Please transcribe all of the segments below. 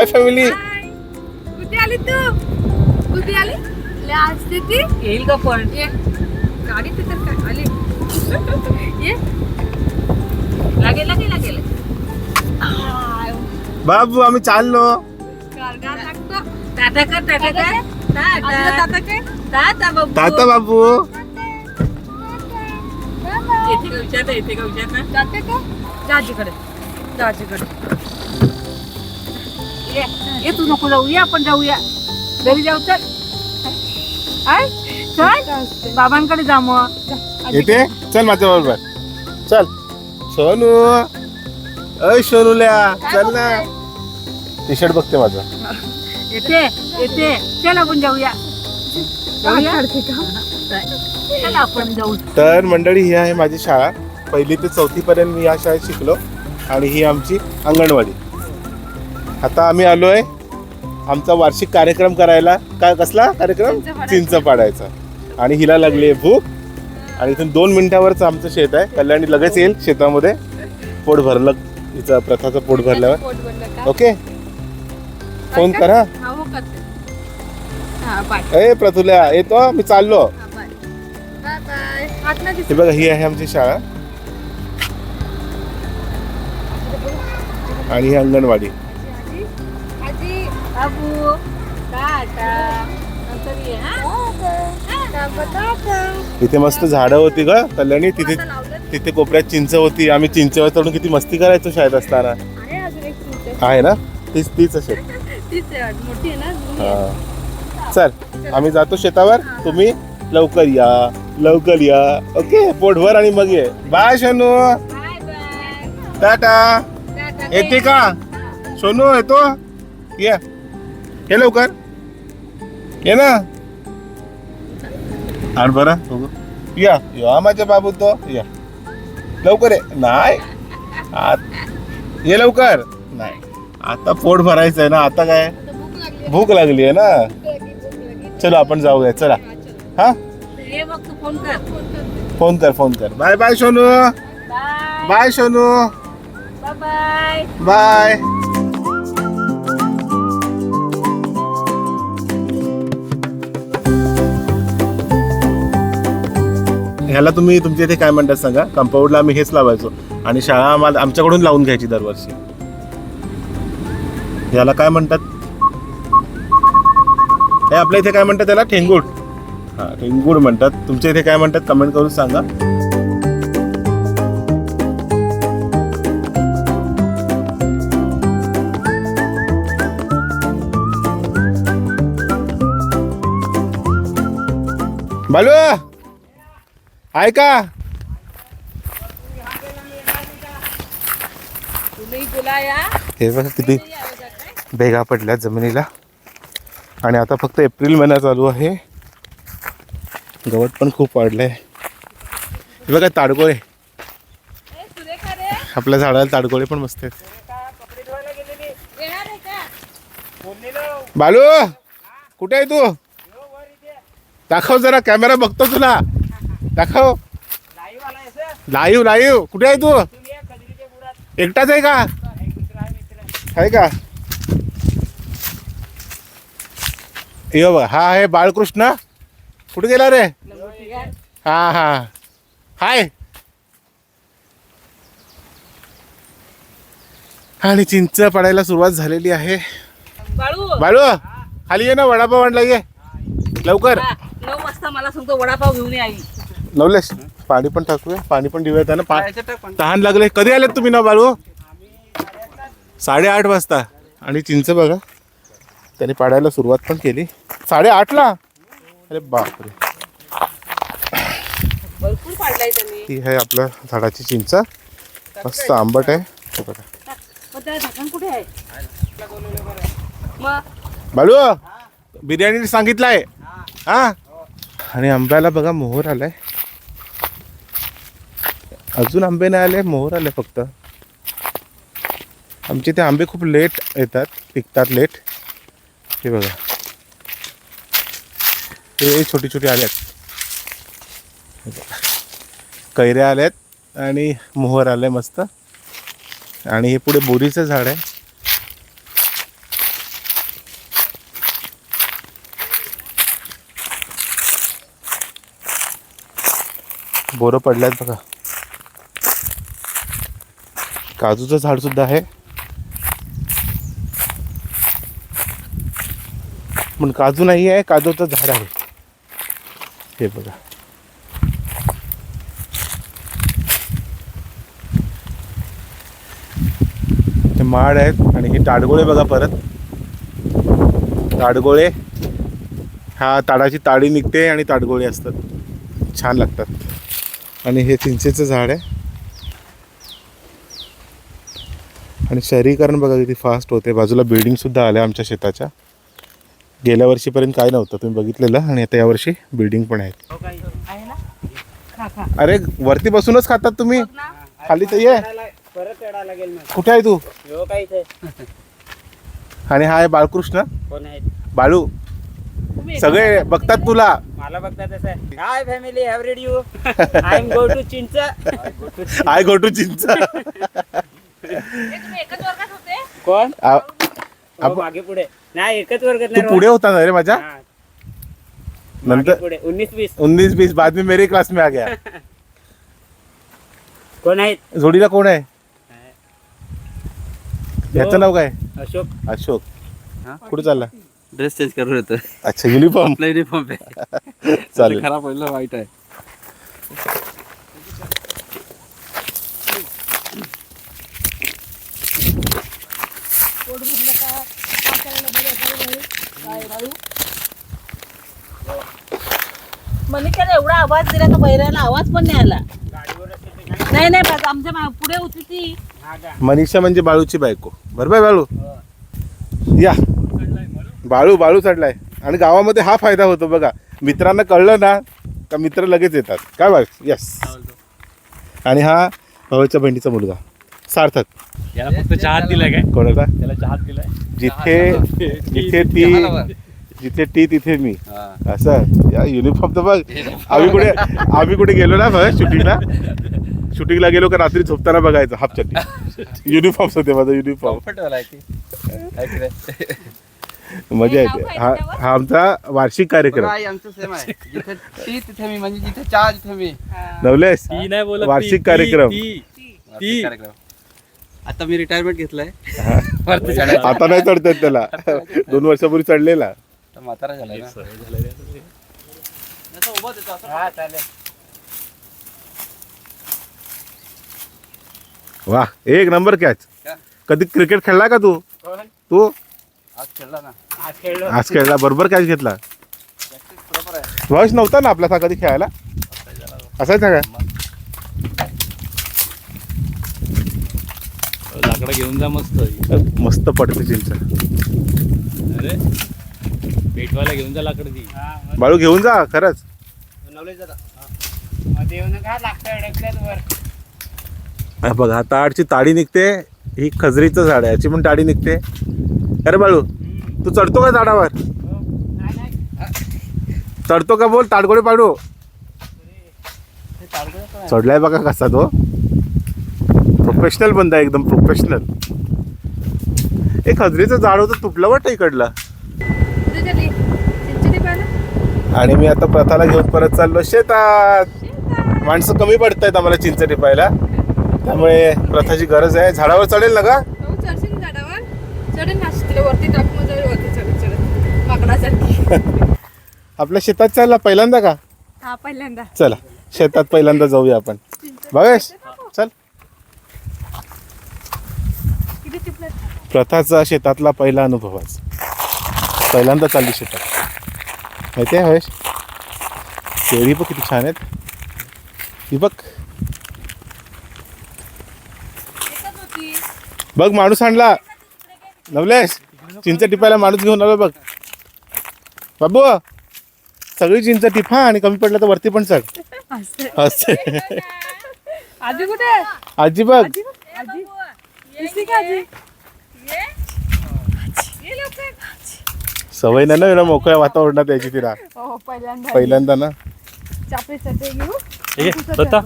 Hi family कुठे आली तू? कुठे आली? ले आज ती येईल का पण ये. गाडी तिथं काय? आली. ये. लागेल लागेल लागेल. बाबू आम्ही चाललो. गारगार लागतो. टाटा कर टाटा कर टाटा बाबू. ताता बाबू. येते का विचार ना येते का विचार ना जाते का? दाजीकडे दाजीकडे ये. तू नको जाऊ या आपण जाऊया. घरी जाऊ चल आय चल. बाबांकडे जा मग. येते चल माझ्या बरोबर चल. सोनू. अय सोनूल्या. चल ना. टी शर्ट बघते माझं. येते येते. चल आपण जाऊया. जाऊया? चल आपण जाऊ. तर मंडळी ही आहे माझी शाळा. पहिली ते चौथी पर्यंत मी या शाळेत शिकलो. आणि ही आमची अंगणवाडी. आता आम्ही आलोय आमचा वार्षिक कार्यक्रम करायला. काय कसला कार्यक्रम? चिंच पाडायचा. आणि हिला लागली आहे भूक. आणि इथून दोन मिनिटावरच आमचं शेत आहे. कल्याणी लगेच येईल शेतामध्ये. पोट भरलं. हिचं प्रथाचं पोट भरल्यावर. ओके. फोन करा. हा ए प्रथुल्या येतो. मी चाललो. हा बघा ही आहे आमची शाळा. आणि ही अंगणवाडी. आजी बाबू टाटा नंतर ये हा इथे मस्त झाडं होती ग कल्याणी. तिथे तिथे कोपऱ्यात चिंच होती. आम्ही चिंचेवर चढून किती मस्ती करायचो शाळेत असताना. आहे अजून एक चिंच. आहे ना? तीच तीच असेल. हा. चल आम्ही जातो शेतावर. तुम्ही लवकर या. लवकर या. ओके पोटभर आणि मग ये. Bye Shanu. Bye bye. Tata. Tata. येते का? सोनू येतो? ये. ये लवकर. ये ना. आण बरं. या. या माझ्या बाबू तो या. लवकर ये. नाही. आत. ये लवकर. नाही. आता पोट भरायचं आहे ना. आता काय? भूक लागली आहे. ना. चलो आपण जाऊया. चला. हा, फोन कर फोन कर. फोन कर bye bye Sonu. Bye. Bye Sonu. Bye. Bye. ह्याला तुम्ही तुमच्या इथे काय म्हणतात सांगा? कंपाऊंडला आम्ही हेच लावायचो. आणि शाळा आम्हाला आमच्याकडून लावून घ्यायची दरवर्षी. याला काय म्हणतात? हे आपल्या इथे काय म्हणतात त्याला? ठेंगूड. हां ठेंगूड म्हणतात. तुमच्या इथे काय म्हणतात? कमेंट करून सांगा. बालू! आहे का तुम्ही बोलाया हे? बघा किती भेगा पडल्या जमिनीला. आणि आता फक्त एप्रिल महिना चालू आहे. गवत पण खूप वाढलंय. हे बघा रे. आपल्या झाडाला ताडकोळे पण मस्त आहेत. बालू कुठे आहे तू? दाखव जरा कॅमेरा बघतो तुला. दाखव. लाईव्ह लाईव्ह कुठे आहे तू? एकटाच आहे का? आहे का? यो बघा हा आहे बाळकृष्ण. कुठे गेला रे? हा हा. हाय. आणि चिंच पडायला सुरुवात झालेली आहे. बाळू. बाळू खाली ये ना वडापाव आणला ये. लवकर. नऊ वाजता मला सांगतो वडापाव घेऊन आई. नवलेश पाणी पण टाकूया पाणी पण देऊया त्यांना. पा तहान लागले. कधी आलेत तुम्ही ना बाळू? साडेआठ वाजता. आणि चिंच बघा. त्यांनी पाडायला सुरुवात पण केली. साडेआठला अरे बापरे. भरपूर पाडलाय त्यांनी. ही आहे आपल्या झाडाची चिंच. मस्त आंबट आहे. हे बघा. मग त्याला झाकण कुठे आहे? मग? बाळू बिर्याणी सांगितलंय. हा? आणि आंब्याला बघा मोहर आलाय. अजून आंबे नाही आले मोहर आले फक्त. आमचे ते आंबे खूप लेट येतात पिकतात लेट हे बघा. हे छोटी छोटी आल्यात. कैऱ्या आल्यात आणि मोहर आले मस्त. आणि हे पुढे बोरीचं झाड आहे. बोरं पडल्यात बघा. काजूचं झाडसुद्धा आहे. पण काजू नाही आहे काजूचं झाड आहे. हे बघा. हे माड आहेत आणि हे ताडगोळे बघा परत. ताडगोळे. हा ताडाची ताडी निघते आणि ताडगोळे असतात. छान लागतात. आणि हे चिंचेचं झाड आहे. आणि शहरीकरण बघा किती फास्ट होते. बाजूला बिल्डिंग सुद्धा आल्या आमच्या शेताच्या. गेल्या वर्षीपर्यंत काय नव्हतं तुम्ही बघितलेलं. आणि आता यावर्षी बिल्डिंग पण आहेत. खा अरे वरती बसूनच खातात तुम्ही. खाली तर ये. कुठे आहे तू? हो आणि हा आहे बाळकृष्ण. बाळू. सगळे बघतात तुला. मला बघता तसं hi family have red you I go to चिंच आय गो टू चिंच कोण? आ- हो, आप- मागे पुढे. नाही एकच वर्गात तू नाही पुढे होता ना रे माझ्या? हा, मागे नंतर पुढे. उन्नीस वीस. उन्नीस बीस बाद में मेरे क्लास में आ गया. कोण आहेत? जोडीला कोण आहे? याचं नाव काय? अशोक. अशोक. हा? कुठे चालला? ड्रेस चेंज करून येतो अच्छा युनिफॉर्म आपला युनिफॉर्म आहे. चालेल. खराब पहिलं वाईट आहे मनिकाने एवढा आवाज दिला तर बैराला आवाज पण नाही आला? नाही नाही बस आमच्या मा- पुढे होती ती. हा? मनीषा म्हणजे बाळूची बायको. बरोबर आहे बाळू? हो. या. बाळू बाळू चढलाय. आणि गावामध्ये हा फायदा होतो बघा. मित्रांना कळलं ना का मित्र लगेच येतात. काय बाळ? यस आणि हा भावाच्या बहिणीचा मुलगा. सार्थक. याला फक्त चहात दिलाय काय? कोणाचा? त्याला चहात दिलाय. जिथे जिथे ती जिथे टी तिथे मी. हा. असं या युनिफॉर्म तर बघ. आम्ही कुठे आम्ही कुठे गेलो ना बघ शूटिंगला शूटिंगला गेलो का रात्री झोपताना बघायचं हाफ चड्डी युनिफॉर्म होते माझा युनिफॉर्म? मजा हे येते. हा? हा आमचा वार्षिक कार्यक्रम. आई आमचं सेम आहे. जिथे टी तिथे मी म्हणजे जिथे चहा तिथे मी. नवलेस ती नाही बोलत वार्षिक कार्यक्रम. आता मी रिटायरमेंट घेतलाय. आता नाही चढतात त्याला. दोन वर्षापूर्वी चढलेला. आता म्हातारा झालाय ना. सवय झालेली आहे. जसं उभं देतो असं. हा चालेल. वा एक नंबर कॅच का? कधी क्रिकेट खेळला का तू? कोण? तू? आज खेळला ना. आज खेळलो. आज खेळला बरोबर कॅच घेतला. प्रॅक्टिस बरोबर आहे. वयस नव्हता ना आपला हा कधी खेळायला? असायचा का लाकडं घेऊन जा मस्त. मस्त पडते चिंच. अरे. पेटवायला घेऊन जा लाकडं ती. हा, बाळू घेऊन जा खरंच. नवलेच दादा मध्ये येऊन का लागतं अडकल्यात वर. हा बघ हा ताडची ताडी निघते. ही खजरीचं झाड आहे. याची पण ताडी निघते. अरे बाळू. तू चढतो का झाडावर? हो. नाही, नाही. चढतो का बोल ताडगोडे पाडू. हे. चढलाय बघा कसा तो. प्रोफेशनल बंदा आहे, एकदम प्रोफेशनल एक खजरीचं झाड होतं तुटलं वाटतं इकडलं कुठे झाली चिंचणी पाहिलं आणि मी आता प्रथाला घेऊन परत चाललो. शेतात! माणसं कमी पडत आहेत आम्हाला चिंच टिपायला. त्यामुळे प्रथाची गरज आहे. झाडावर चढेल ना का हो आपल्या शेतात चालला पहिल्यांदा का? हा पहिल्यांदा. चला शेतात पहिल्यांदा जाऊया आपण. बघेश चल. प्रथाचा शेतातला पहिला अनुभव आज. पहिल्यांदा चालली शेतात. माहिती आहे हवेश केळी बघ किती छान आहेत ही बघ बघ माणूस आणला. नवलेश चिंच टिपायला माणूस घेऊन आलो बघ. बाबू सगळी चिंच टिपा आणि कमी पडलं तर वरती पण चढ. असते आजी कुठे आजी बघ. आजी दिसली का आजी ये ये लवकर. सवय नाही ना एवढ्या मोकळ्या वातावरणात यायची तिला. हो पहिल्यांदा पहिल्यांदा ना. चापे चापे घेऊ हे घे, स्वतः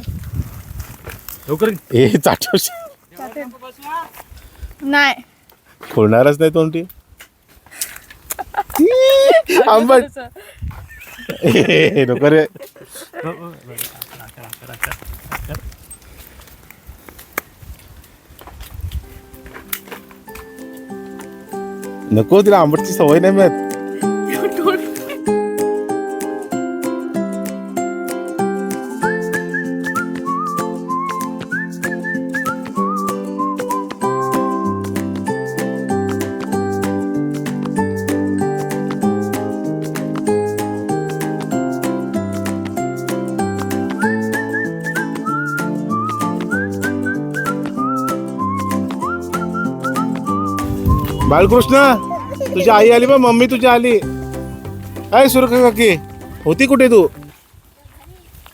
लवकर घे. ए चाटू चापे नाही. खोलणारच नाही तोंडी. आंबट. ए, नको रे. नको तिला आंबटची सवय नाही मिळत. बालकृष्ण तुझी आई आली बा मम्मी तुझी आली. काय सुरू काकी? होती कुठे तू?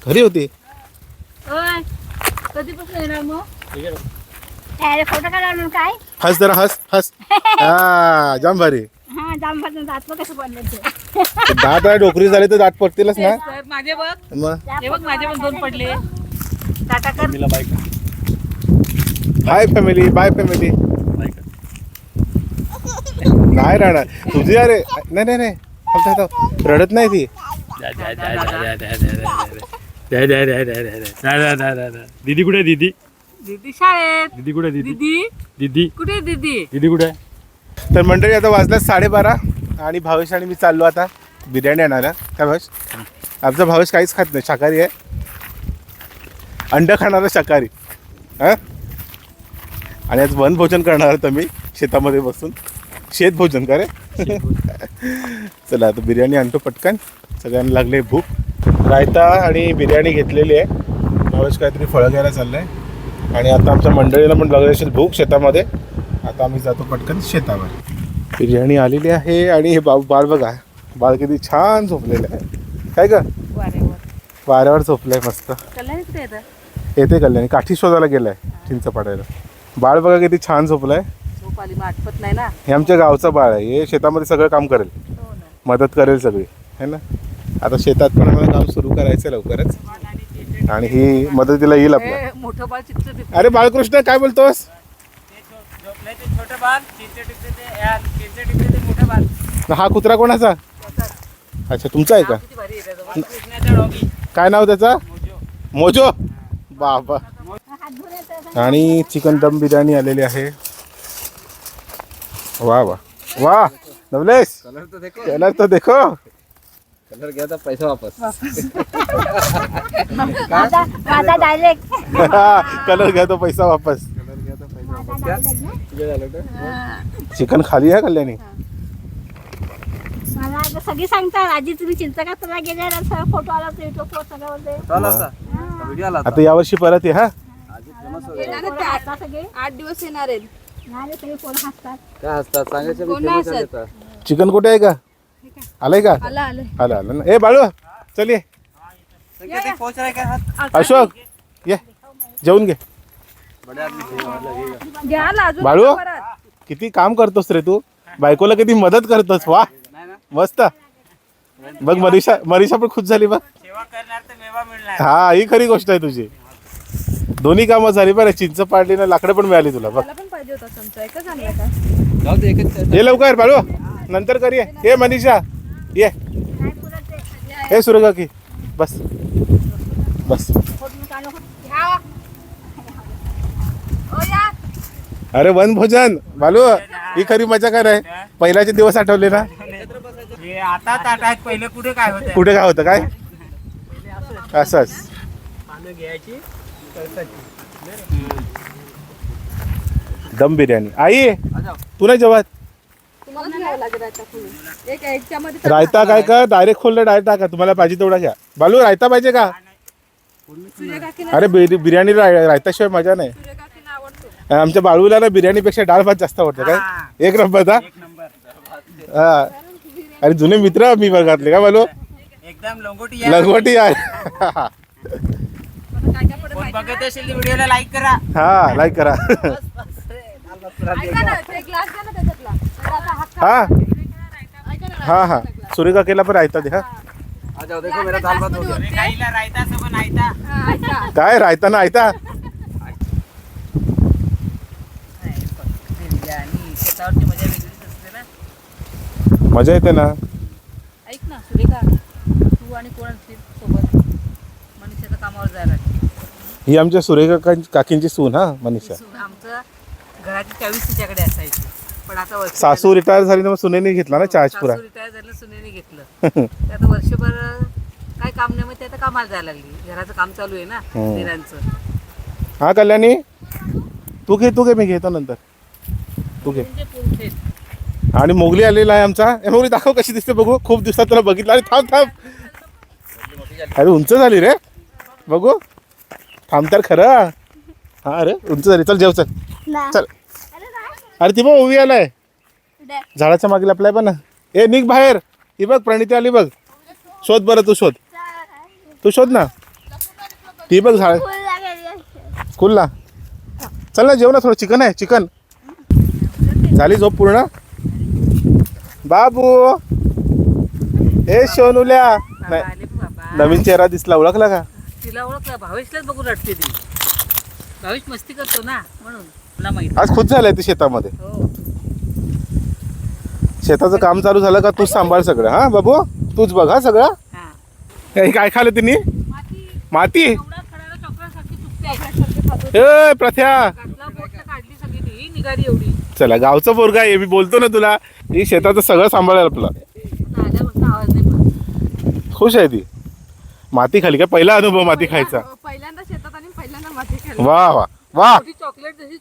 घरी होती. होय. कधीपासून येणार मग? अरे फोटो काढा म्हणून काय? हस जरा हस हस. हा जाम भारी हा दात आहे डोकरी झाली तर दात पडतीलच ना? माझे बघ. मग? बघ माझे पण दोन पडले. टाटा कर. बाय फॅमिली बाय फॅमिली नाही राहणार. तुझी अरे नाही नाही नाही. थांब, थांब, थांब. रडत नाही ती. दीदी कुठे दीदी. दीदी शाळेत. दीदी कुठे दीदी? दीदी? दीदी. कुठे आहे दीदी? दीदी कुठे तर मंडळी आता वाजल्यात साडेबारा आणि भावेश आणि मी चाललो आता बिर्याणी आणायला. काय भावेश? आमचा भावेश काहीच खात नाही. शाकाहारी आहे. अंड खाणारा शाकाहारी. हां? आणि आज वन भोजन करणार होतं मी शेतामध्ये बसून. शेत भोजन का रे? चला आता बिर्याणी आणतो पटकन. सगळ्यांना लागले भूक. रायता आणि बिर्याणी घेतलेली आहे. भावेश काहीतरी फळं घ्यायला चाललंय. आणि आता आमच्या मंडळीला पण लागली असेल भूक शेतामध्ये. आता आम्ही जातो पटकन शेतावर. बिर्याणी आलेली आहे आणि हे बाळ बाळ बघा. बाळ किती छान झोपलेलं आहे. काय ग? वाऱ्यावर. झोपलंय मस्त. येते कल्याणी. काठी शोधायला गेलाय चिंच पाडायला बाळ बघा किती छान झोपलंय. झोप आली मग आठवत नाही ना? हे आमच्या गावचं बाळ आहे. हे शेतामध्ये सगळं काम करेल. मदत करेल सगळी. है ना? आता शेतात पण आम्हाला काम सुरू करायचं लवकरच. आणि ही मदतीला येईल आपल्या. हे मोठं बाळ चित्र अरे बाळकृष्ण काय बोलतोस? झोपले ते छोटं बाल चिंचे टिपते ते या, चिंचे टिपते ते मोठं बाल हा कुत्रा कोणाचा? अच्छा तुमचा आहे का? किती भारी आहे त्याचं. कृष्णाचा डॉगी काय नाव त्याचा? मोजो. बाबा. आणि चिकन दम बिर्याणी आलेली आहे. वा वा वा नवलेश कलर तो देखो। कलर तो देखो। कलर गया था पैसा वापस। माझा माझा डायरेक्ट कलर घ्या तो पैसा वापस। तुझे झालं का? चिकन खाली आहे कल्याणी? मला आता सगळी सांगतात आजी तुम्ही चिंता का तुला गेले फोटो आला होता युट्यूबवर सगळं बोलते तो आला होता. व्हिडिओ आला होता. आता यावर्षी परत ये हा? आधी फेमस होते. येणार आहेत ते पोरं आठ- हसतात सगळे? आठ दिवस येणार आहेत. काय हसतात? सांगायचं मी फेमस चिकन कुठे आहे का? आलंय का? आलं आलं. आलं आलं ना. ए बाळू चल ये. है अशोक ये. जेवून घे. घ्या ना अजून बाळू परत. किती काम करतोस रे तू? बायकोला किती मदत करतोस? वा. मस्त. बघ मनीषा मनीषा पण खुश झाली बघ. सेवा करणार तर मेवा मिळणार. हा ही खरी गोष्ट आहे तुझी. दोन्ही कामं झाली बरं. चिंच पाडली ना लाकडं पण मिळाली तुला बघ. मला पण पाहिजे होता चमचा एकच आणला का? जाऊ दे एकच ये लवकर बाळू. नंतर कर ये ये मनीषा. ये. हे सुरेखा की. बस. बस. अरे वन भोजन. बालू ही खरी मजा काय रे? पहिल्याचे दिवस आठवले ना? हे आता पहिले कुठे काय होतं? कुठे काय होतं काय? असंच घ्यायची दम बिर्याणी. आई तू नाही जेवत रायता काय का डायरेक्ट खोललं डायरेक्ट टाका. तुम्हाला पाहिजे तेवढा घ्या. बालू रायता पाहिजे का? अरे बिर- बिर्याणी राय- रायताशिवाय मजा नाही. आमच्या बाळूला ना बिर्याणीपेक्षा डाळ भात जास्त आवडतं काय? एक नंबर हा? हा. आणि जुने मित्र मी वर्गातले काय बालू? एकदम लंगोटी आहे. लंगोटी आहे. काय काय पडत कोण बघत असेल व्हिडिओला लाईक करा. हा लाईक करा. हा? हा हा. सुरेखा केला पण रायता दे हा. आ जाओ देखो मेरा दाल भात गया अरे काहीला रायता सोबत नाहीता ऐका. काय रायता ना आयता? मजा येते ना. ऐक ना सुरेखा तू आणि कोण असतील सोबत? मनीषाचं कामावर कामावर जायला. ही आमच्या सुरेखा काकी- काकींची सून हा मनीषा. सून आमचं घराची चावीस तिच्याकडे असायची. पण आता वर्ष सासू रिटायर झाली ना मग सुनेने घेतला ना चार्जपुरा रिटायर झालं सुनेने घेतलं. ते आता वर्षभर काय काम नाही मग ते आता कामाला जायला लागली. घराचं काम चालू आहे ना हम्म. दिरांचं. हा कल्याणी? तू घे तू घे मी घेतो नंतर. तू घे. म्हणजे. आणि मोगली आलेला आहे आमचा. ए मोगली दाखव कशी दिसते बघू. खूप दिवसात तुला बघितलं. अरे थांब थांब. अरे उंच झाली रे. बघू. थांब तर खरं. हा अरे उंच झाली. चल जेव चल. चल. अरे ती बघ ओवी आलाय. झाडाच्या मागे लपलाय पण. ए निघ बाहेर. ही बघ प्रणिती आली बघ. शोध बरं तू शोध. तू शोध ना. ती बघ झाड. स्कूलला चल ना जेव ना थोडं. चिकन आहे चिकन. झाली झोप पूर्ण. बाबू. ए सोनुल्या. नवीन चेहरा दिसला. ओळखला का? तिला ओळखलं. भावेशलाच बघून रडते ती. भावेश मस्ती करतो ना म्हणून. आज खुश झालाय ती शेतामध्ये? हो. शेताचं काम चालू झालं का तूच सांभाळ सगळं हा बाबू? तूच बघ हा सगळं? हा. हे काय खाल्लं तिने? माती. एवढा चुकते ए प्रथ्या काटला बोट काढली सगळी ती निघाली एवढी. चला गावचं पोरगा आहे मी बोलतो ना तुला. ही शेताचं सगळं सांभाळेल आपलं. आता आल्यापासून आवाज नाही मारत. खुश आहे ती. माती खाली का? पहिला अनुभव माती खायचा. पहिल्यांदा शेतात आणि पहिल्यांदा माती खाल्ली. वा वा. वा. चॉकलेट जशी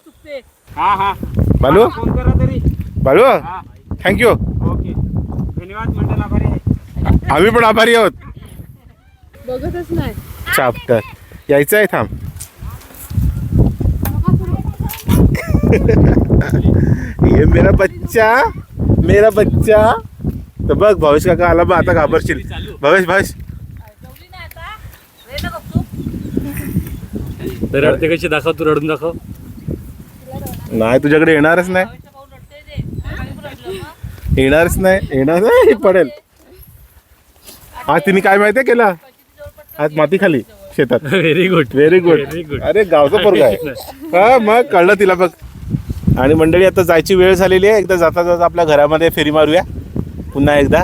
हा हा. बालू? फोन करा तरी. बालू? हा. Thank you okay. धन्यवाद मंडळ आभारी आहे आम्ही पण आभारी आहोत. बघतच नाही. चाप्टर. यायचं आहे थांब. ये मेरा बच्चा मेरा बच्चा. तर बघ भावेश काका आला बघ आता घाबरशील. भावेश भावेश. रडते कशी? दाखव तू रडून दाखव. नाही तुझ्याकडे येणारच नाही. येणारच नाही येणार नाही पडेल. आज तिने काय माहितीये केला? आज माती खाली शेतात. Very good very good. अरे गावचा पोरगा आहे. हा मग कळलं तिला बघ. आणि मंडळी आता जायची वेळ झालेली आहे. एकदा जाता जाता आपल्या घरामध्ये फेरी मारूया. पुन्हा एकदा.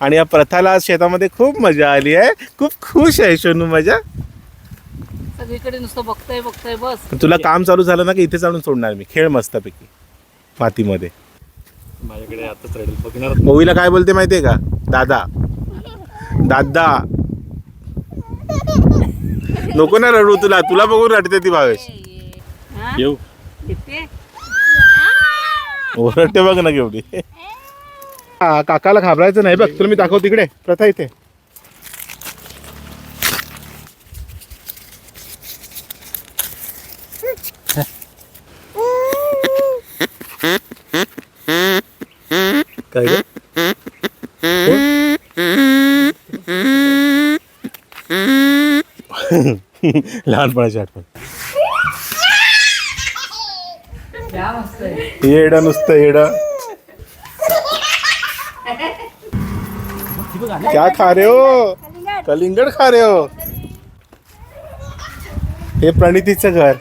आणि या प्रथाला आज शेतामध्ये खूप मजा आली आहे. खूप खुश आहे सोनू मजा सगळीकडे नुसतं बघतोय बघतोय बस. तुला काम चालू झालं ना की इथेच आणून सोडणार मी? खेळ मस्तपैकी. मातीमध्ये. माझ्याकडे आताच रडेल बघणार ओवीला काय बोलते माहितीये का? दादा. दादा. नको ना रडू तुला. तुला बघून रडते ती भावेश. हा? येऊ. येते? ओरडते बघ ना केवढी. हा काकाला घाबरायचं नाही. बघ तुला मी दाखव तिकडे प्रथा इथे. काय ग? लहानपणाची आठवण. येड नुसतं येड. क्या खा रे हो? कलिंगड खा रे हो? हे प्रणितीचं घर.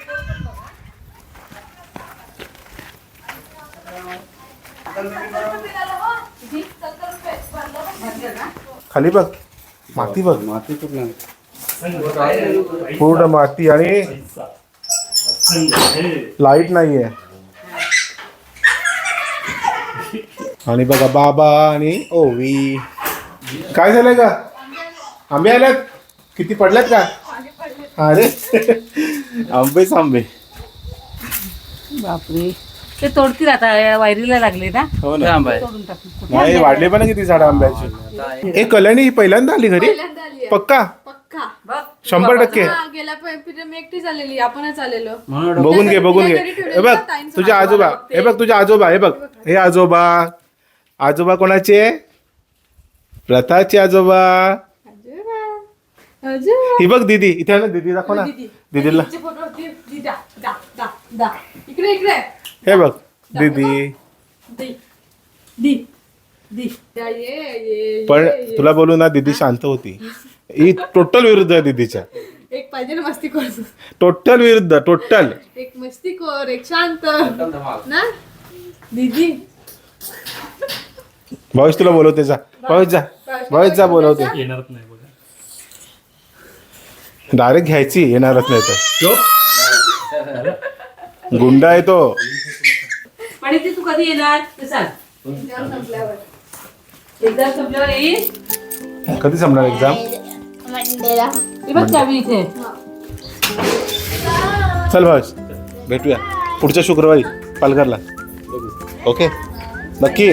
खाली बघ माती बघ. माती पूर्ण माती आणि लाईट नाहीये. आणि बघा बाबा आणि ओवी. काय झालंय का आंबे आल्यात किती पडल्यात का अरे आंबेच आंबे. बापरे. ते तोडतील आता या वायरीला लागले ना. हो ना. आंबा आहे तोडून टाकू कुठे नाही वाढले पण किती झाड आंब्याची? हे कल्याणी ही पहिल्यांदा आली घरी? पहिल्यांदा आली आहे. पक्का? पक्का. बघ शंभर टक्के. हा, गेल्या पिढी मी एकटीच आलेली आपणच आलेलो. बघून घे बघून घे. हे बघ तुझे आजोबा. हे बघ तुझे आजोबा हे बघ. हे आजोबा. आजोबा कोणाचे? प्रथाचे आजोबा. आजोबा. आजोबा. ही बघ दीदी. इथे आहे ना दीदी दाखव ना. दीदी. दीदीला. दीदीचे photo होते. दी, दा, दा, दा, दा. इकडे इकडे. हे बघ दीदी. दी दी दी. या, ये ये पण. तुला बोलू ना दीदी शांत होती. ही टोटल विरुद्ध आहे दीदीच्या. एक पाहिजे ना मस्तीखोर टोटल विरुद्ध टोटल. एक मस्तीखोर एक शांत. ना? दीदी. भावेश तुला बोलवते जा. भावेश जा. भावेश जा बोलवते. येणारच नाही बघा. डायरेक्ट घ्यायची येणारच नाही तर. गुंडा आहे तो. तू कधी येणार? ते सांग. एकदा संपल्यावर. येईल? कधी संपणार एक्झाम मंडेला हे बघ चावी इथे. चल भाऊस भेटूया. पुढच्या शुक्रवारी पालघरला. ओके नक्की.